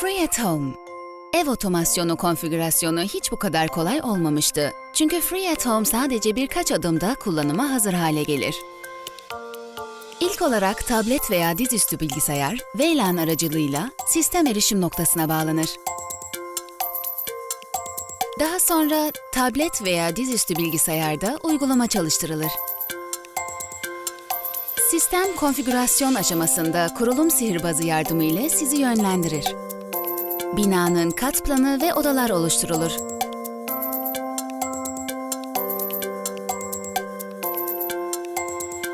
Free at Home. Ev otomasyonu konfigürasyonu hiç bu kadar kolay olmamıştı. Çünkü Free at Home sadece birkaç adımda kullanıma hazır hale gelir. İlk olarak tablet veya dizüstü bilgisayar VLAN aracılığıyla sistem erişim noktasına bağlanır. Daha sonra tablet veya dizüstü bilgisayarda uygulama çalıştırılır. Sistem konfigürasyon aşamasında kurulum sihirbazı yardımı ile sizi yönlendirir. Binanın kat planı ve odalar oluşturulur.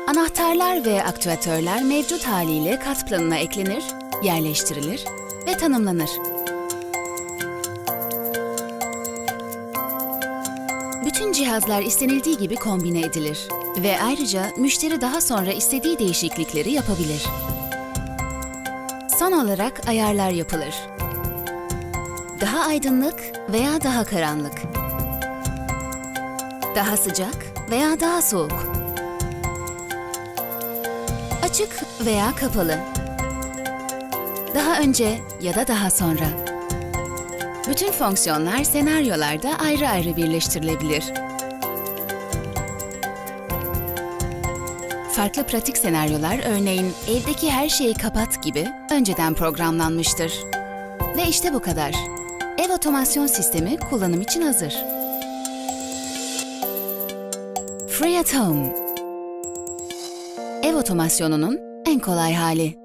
Anahtarlar ve aktüatörler mevcut haliyle kat planına eklenir, yerleştirilir ve tanımlanır. Bütün cihazlar istenildiği gibi kombine edilir ve ayrıca müşteri daha sonra istediği değişiklikleri yapabilir. Son olarak ayarlar yapılır. Daha aydınlık veya daha karanlık. Daha sıcak veya daha soğuk. Açık veya kapalı. Daha önce ya da daha sonra. Bütün fonksiyonlar senaryolarda ayrı ayrı birleştirilebilir. Farklı pratik senaryolar örneğin evdeki her şeyi kapat gibi önceden programlanmıştır. Ve işte bu kadar. Ev otomasyon sistemi kullanım için hazır. Free at Home Ev otomasyonunun en kolay hali.